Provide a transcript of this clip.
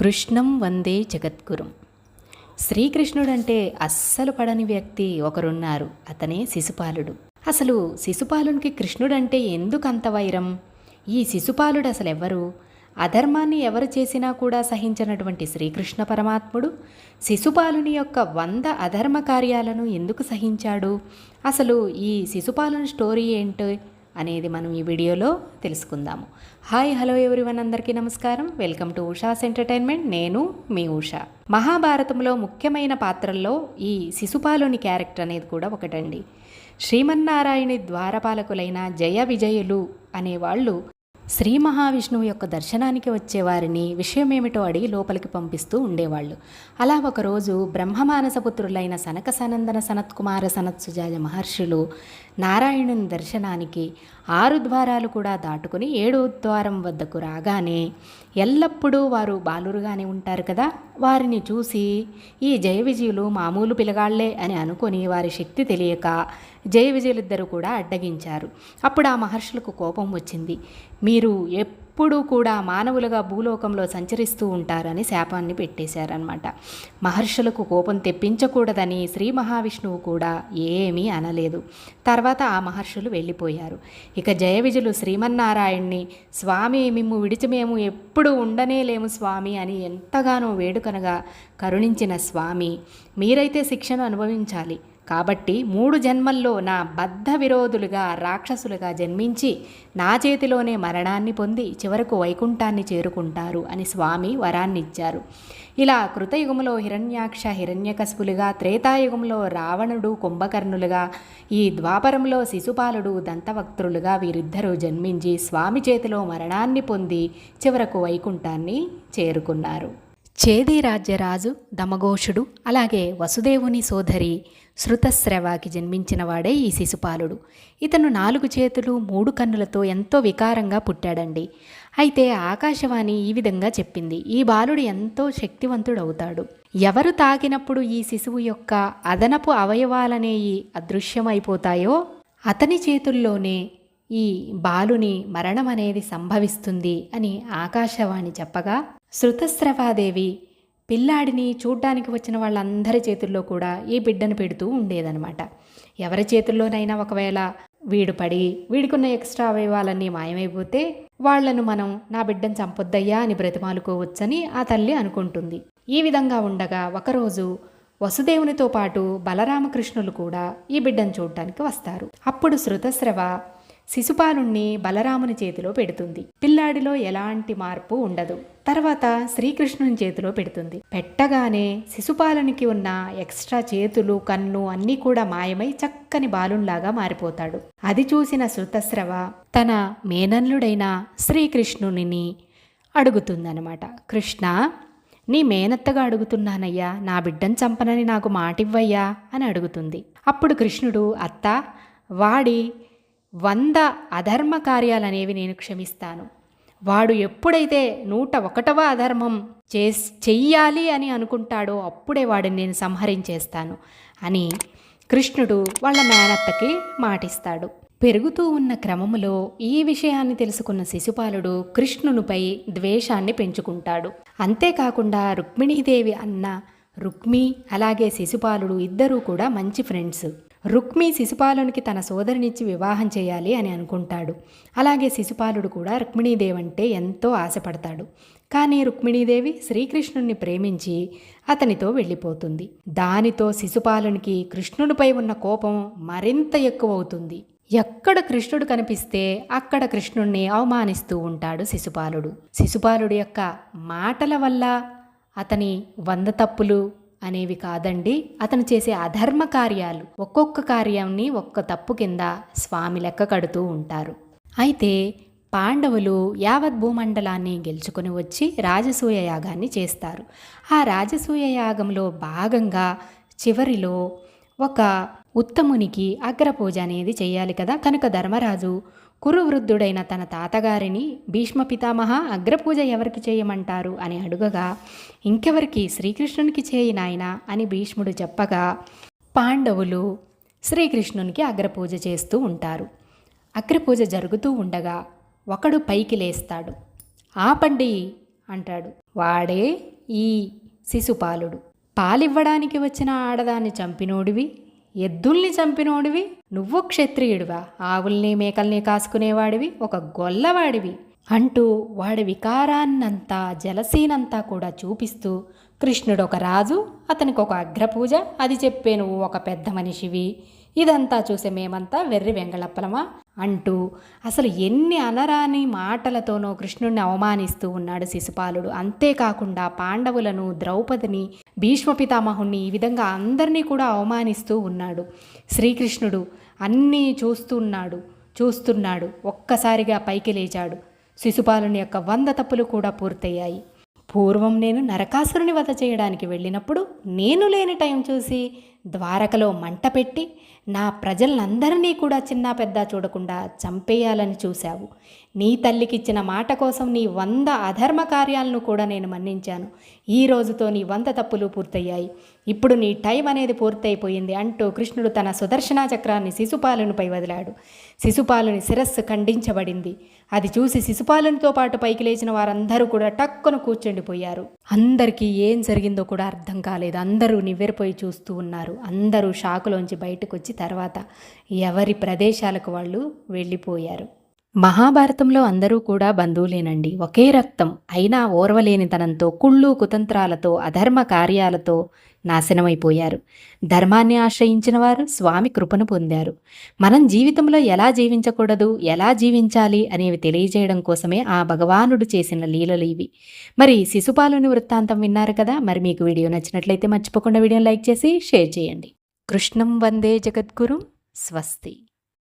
కృష్ణం వందే జగద్గురుం. శ్రీకృష్ణుడంటే అస్సలు పడని వ్యక్తి ఒకరున్నారు అతనే శిశుపాలుడు. అసలు శిశుపాలునికి కృష్ణుడంటే ఎందుకు అంత వైరం? ఈ శిశుపాలుడు అసలు ఎవరు అధర్మాన్ని ఎవరు చేసినా కూడా సహించినటువంటి శ్రీకృష్ణ పరమాత్ముడు శిశుపాలుని యొక్క వంద అధర్మ కార్యాలను ఎందుకు సహించాడు? అసలు ఈ శిశుపాలుని స్టోరీ ఏంటి? అనేది మనం ఈ వీడియోలో తెలుసుకుందాము. హాయ్ హలో ఎవరివన్ అందరికీ నమస్కారం. వెల్కమ్ టు ఉషాస్ ఎంటర్టైన్మెంట్ నేను మీ ఉషా. మహాభారతంలో ముఖ్యమైన పాత్రల్లో ఈ శిశుపాలుని క్యారెక్టర్ అనేది కూడా ఒకటండి. శ్రీమన్నారాయణి ద్వారపాలకులైన జయ విజయులు అనేవాళ్ళు శ్రీ మహావిష్ణువు యొక్క దర్శనానికి వచ్చేవారిని విషయమేమిటో అడిగి లోపలికి పంపిస్తూ ఉండేవాళ్ళు. అలా ఒకరోజు బ్రహ్మమానసపుత్రులైన సనక సనందన సనత్కుమార సనత్సుజాజ మహర్షులు నారాయణుని దర్శనానికి ఆరు ద్వారాలు కూడా దాటుకుని ఏడో ద్వారం వద్దకు రాగానే ఎల్లప్పుడూ వారు బాలురుగానే ఉంటారు కదా? వారిని చూసి ఈ జయ విజయులు మామూలు పిలగాళ్ళే అని అనుకొని వారి శక్తి తెలియక జయ విజయులిద్దరూ కూడా అడ్డగించారు. అప్పుడు ఆ మహర్షులకు కోపం వచ్చింది. మీరు ఎప్పుడూ కూడా మానవులుగా భూలోకంలో సంచరిస్తూ ఉంటారని శాపాన్ని పెట్టేశారనమాట మహర్షులకు కోపం తెప్పించకూడదని శ్రీ మహావిష్ణువు కూడా ఏమీ అనలేదు. తర్వాత ఆ మహర్షులు వెళ్ళిపోయారు. ఇక జయ విజులు శ్రీమన్నారాయణ్ణి స్వామి మిమ్ము విడిచి మేము ఎప్పుడు ఉండనేలేము స్వామి అని ఎంతగానో వేడుకనగా కరుణించిన స్వామి మీరైతే శిక్షను అనుభవించాలి. కాబట్టి మూడు జన్మల్లో నా బద్ధ విరోధులుగా రాక్షసులుగా జన్మించి నా చేతిలోనే మరణాన్ని పొంది చివరకు వైకుంఠాన్ని చేరుకుంటారు అని స్వామి వరాన్ని ఇచ్చారు ఇలా కృతయుగంలో హిరణ్యాక్ష హిరణ్యకశులుగా త్రేతాయుగంలో రావణుడు కుంభకర్ణులుగా ఈ ద్వాపరంలో శిశుపాలుడు దంతవక్త్రులుగా వీరిద్దరూ జన్మించి స్వామి చేతిలో మరణాన్ని పొంది చివరకు వైకుంఠాన్ని చేరుకున్నారు. చేది రాజ్యరాజు దమఘోషుడు అలాగే వసుదేవుని సోదరి శృతశ్రవాకి జన్మించిన వాడే ఈ శిశుపాలుడు. ఇతను నాలుగు చేతులు మూడు కన్నులతో ఎంతో వికారంగా పుట్టాడండి. అయితే ఆకాశవాణి ఈ విధంగా చెప్పింది ఈ బాలుడు ఎంతో శక్తివంతుడవుతాడు. ఎవరు తాకినప్పుడు ఈ శిశువు యొక్క అదనపు అవయవాలనేవి అదృశ్యమైపోతాయో? అతని చేతుల్లోనే ఈ బాలుని మరణం అనేది సంభవిస్తుంది అని ఆకాశవాణి చెప్పగా శృతస్రవాదేవి పిల్లాడిని చూడ్డానికి వచ్చిన వాళ్ళందరి చేతుల్లో కూడా ఈ బిడ్డను పెడుతూ ఉండేదనమాట ఎవరి చేతుల్లోనైనా ఒకవేళ వీడు పడి వీడికున్న ఎక్స్ట్రా అవయవాలన్నీ మాయమైపోతే వాళ్ళను మనం నా బిడ్డను చంపొద్దయ్యా అని బ్రతిమాలుకోవచ్చని ఆ తల్లి అనుకుంటుంది. ఈ విధంగా ఉండగా ఒకరోజు వసుదేవునితో పాటు బలరామకృష్ణులు కూడా ఈ బిడ్డను చూడటానికి వస్తారు. అప్పుడు శృతస్రవ శిశుపాలుణ్ణి బలరాముని చేతిలో పెడుతుంది. పిల్లాడిలో ఎలాంటి మార్పు ఉండదు. తర్వాత శ్రీకృష్ణుని చేతిలో పెడుతుంది. పెట్టగానే శిశుపాలునికి ఉన్న ఎక్స్ట్రా చేతులు కన్ను అన్నీ కూడా మాయమై చక్కని బాలున్లాగా మారిపోతాడు. అది చూసిన శృతస్రవ తన మేనల్లుడైన శ్రీకృష్ణుని అడుగుతుందనమాట కృష్ణ నీ మేనత్తగా అడుగుతున్నానయ్యా. నా బిడ్డను చంపనని నాకు మాటివ్వయ్యా అని అడుగుతుంది. అప్పుడు కృష్ణుడు అత్త వాడి వంద అధర్మ కార్యాలనేవి నేను క్షమిస్తాను. వాడు ఎప్పుడైతే నూట ఒకటవ అధర్మం చే చెయ్యాలి అని అనుకుంటాడో అప్పుడే వాడిని నేను సంహరించేస్తాను అని కృష్ణుడు వాళ్ళ మేనత్తకి మాటిస్తాడు. పెరుగుతూ ఉన్న క్రమములో ఈ విషయాన్ని తెలుసుకున్న శిశుపాలుడు కృష్ణునిపై ద్వేషాన్ని పెంచుకుంటాడు. అంతేకాకుండా రుక్మిణీదేవి అన్న రుక్మి అలాగే శిశుపాలుడు ఇద్దరూ కూడా మంచి ఫ్రెండ్స్. రుక్మి శిశుపాలునికి తన సోదరినిచ్చి వివాహం చేయాలి అని అనుకుంటాడు. అలాగే శిశుపాలుడు కూడా రుక్మిణీదేవంటే ఎంతో ఆశపడతాడు. కానీ రుక్మిణీదేవి శ్రీకృష్ణుణ్ణి ప్రేమించి అతనితో వెళ్ళిపోతుంది. దానితో శిశుపాలునికి కృష్ణుడిపై ఉన్న కోపం మరింత ఎక్కువవుతుంది. ఎక్కడ కృష్ణుడు కనిపిస్తే అక్కడ కృష్ణుణ్ణి అవమానిస్తూ ఉంటాడు శిశుపాలుడు. శిశుపాలుడి యొక్క మాటల వల్ల అతని వంద తప్పులు అనేవి కాదండి. అతను చేసే అధర్మ కార్యాలు. ఒక్కొక్క కార్యాన్ని ఒక్క తప్పు కింద స్వామి లెక్క కడుతూ ఉంటారు. అయితే పాండవులు యావత్ భూమండలాన్ని గెలుచుకుని వచ్చి రాజసూయ యాగాన్ని చేస్తారు. ఆ రాజసూయ యాగంలో భాగంగా చివరిలో ఒక ఉత్తమునికి అగ్రపూజ అనేది చేయాలి కదా. కనుక ధర్మరాజు కురువృద్ధుడైన తన తాతగారిని భీష్మ పితామహ అగ్రపూజ ఎవరికి చేయమంటారు అని అడుగగా ఇంకెవరికి శ్రీకృష్ణునికి చేయి నాయన అని భీష్ముడు చెప్పగా పాండవులు శ్రీకృష్ణునికి అగ్రపూజ చేస్తూ ఉంటారు. అగ్రపూజ జరుగుతూ ఉండగా ఒకడు పైకి లేస్తాడు. ఆపండి అంటాడు. వాడే ఈ శిశుపాలుడు. పాలివ్వడానికి వచ్చిన ఆడదాన్ని చంపినోడివి. ఎద్దుల్ని చంపినోడివి నువ్వు క్షత్రియుడివా ఆవుల్ని మేకల్ని కాసుకునేవాడివి ఒక గొల్లవాడివి అంటూ వాడి వికారాన్నంతా జలసీనంతా కూడా చూపిస్తూ కృష్ణుడు ఒక రాజు అతనికి ఒక అగ్రపూజ అది చెప్పే నువ్వు ఒక పెద్ద మనిషివి. ఇదంతా చూసే మేమంతా వెర్రి వెంగళప్పలమా? అంటూ అసలు ఎన్ని అనరాని మాటలతోనో కృష్ణుణ్ణి అవమానిస్తూ ఉన్నాడు శిశుపాలుడు. అంతేకాకుండా పాండవులను ద్రౌపదిని భీష్మ పితామహుణ్ణి ఈ విధంగా అందరినీ కూడా అవమానిస్తూ ఉన్నాడు. శ్రీకృష్ణుడు అన్నీ చూస్తున్నాడు చూస్తున్నాడు. ఒక్కసారిగా పైకి లేచాడు. శిశుపాలుని యొక్క వంద తప్పులు కూడా పూర్తయ్యాయి. పూర్వం నేను నరకాసురుని వధ చేయడానికి వెళ్ళినప్పుడు నేను లేని టైం చూసి ద్వారకలో మంట పెట్టి నా ప్రజలందరినీ కూడా చిన్న పెద్ద చూడకుండా చంపేయాలని చూశావు. నీ తల్లికిచ్చిన మాట కోసం నీ వంద అధర్మ కార్యాలను కూడా నేను మన్నించాను. ఈ రోజుతో నీ వంద తప్పులు పూర్తయ్యాయి. ఇప్పుడు నీ టైం అనేది పూర్తయిపోయింది అంటూ కృష్ణుడు తన సుదర్శన చక్రాన్ని శిశుపాలునిపై వదిలాడు. శిశుపాలుని శిరస్సు ఖండించబడింది. అది చూసి శిశుపాలునితో పాటు పైకి లేచిన వారందరూ కూడా టక్కున కూర్చుండిపోయారు. అందరికీ ఏం జరిగిందో కూడా అర్థం కాలేదు. అందరూ నివ్వెరిపోయి చూస్తూ ఉన్నారు. అందరూ షాకులోంచి బయటకు వచ్చి తర్వాత ఎవరి ప్రదేశాలకు వాళ్ళు వెళ్ళిపోయారు. మహాభారతంలో అందరూ కూడా బంధువులేనండి. ఒకే రక్తం అయినా ఓర్వలేనితనంతో కుళ్ళు కుతంత్రాలతో అధర్మ కార్యాలతో నాశనమైపోయారు. ధర్మాన్ని ఆశ్రయించిన వారు స్వామి కృపను పొందారు. మనం జీవితంలో ఎలా జీవించకూడదు ఎలా జీవించాలి అనేవి తెలియజేయడం కోసమే ఆ భగవానుడు చేసిన లీలలు ఇవి. మరి శిశుపాలుని వృత్తాంతం విన్నారు కదా మరి మీకు వీడియో నచ్చినట్లయితే మర్చిపోకుండా వీడియోని లైక్ చేసి షేర్ చేయండి. కృష్ణం వందే జగద్గురు స్వస్తి.